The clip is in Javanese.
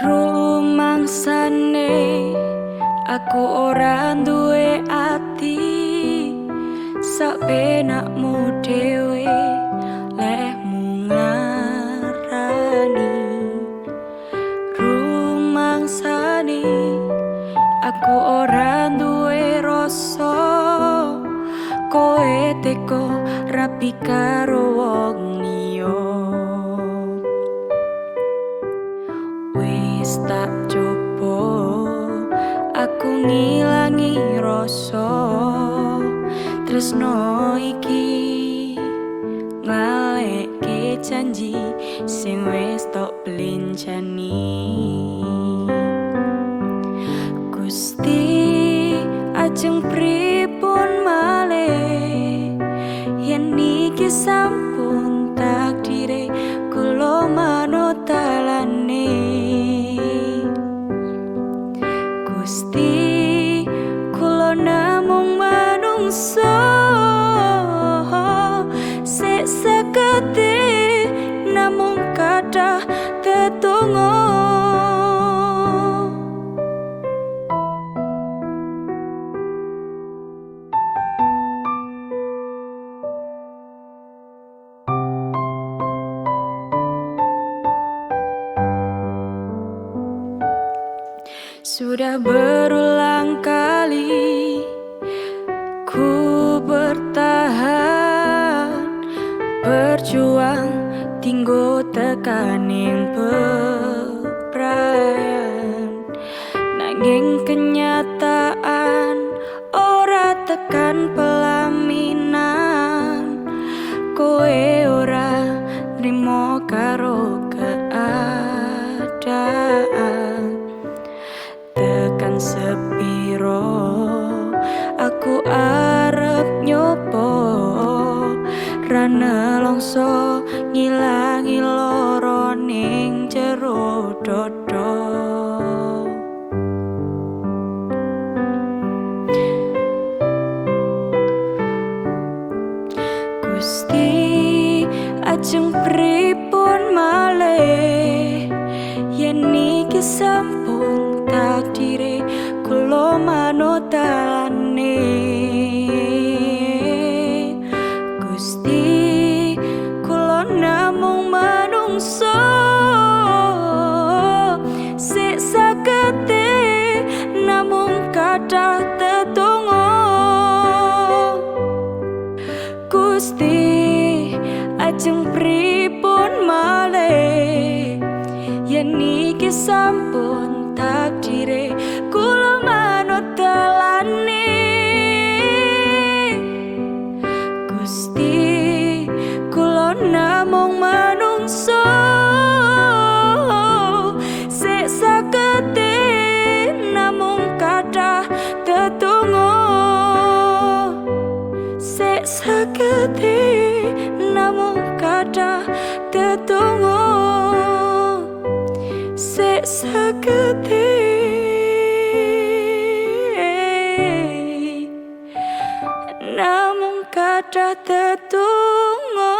rumangsane aku ora duwe ati. Sak penakmu dhewe lehmu ngarani. Rumangsane aku ora duwe rasa. Koe teko rapi karo wong liya tak coba. Aku ngilangi rasa tresno iki. Ngalekke janji sing wis tok blincani Gusti ajeng pripun malih? Yen iki sampun takdire Gusti kula namung manungsa. Sik sekete namung kathah tetunggu Sudah berulang kali ku bertahan berjuang tinggo tekaning peprayan nanging kenyataan ora tekan pelaminan. Koe ora nrimo karo sepiro. Aku arep nyopo rana longso ngilangi loro ning jero dodo. Gusti ajeng pripun malih? Yen iki sampun manut dalane Gusti kula namung manungsa sik sakete namung kathah tetunggu Gusti ajeng pripun malih? Yen iki sampun takdire tunggu. Seketi. Namun kada tetunggu.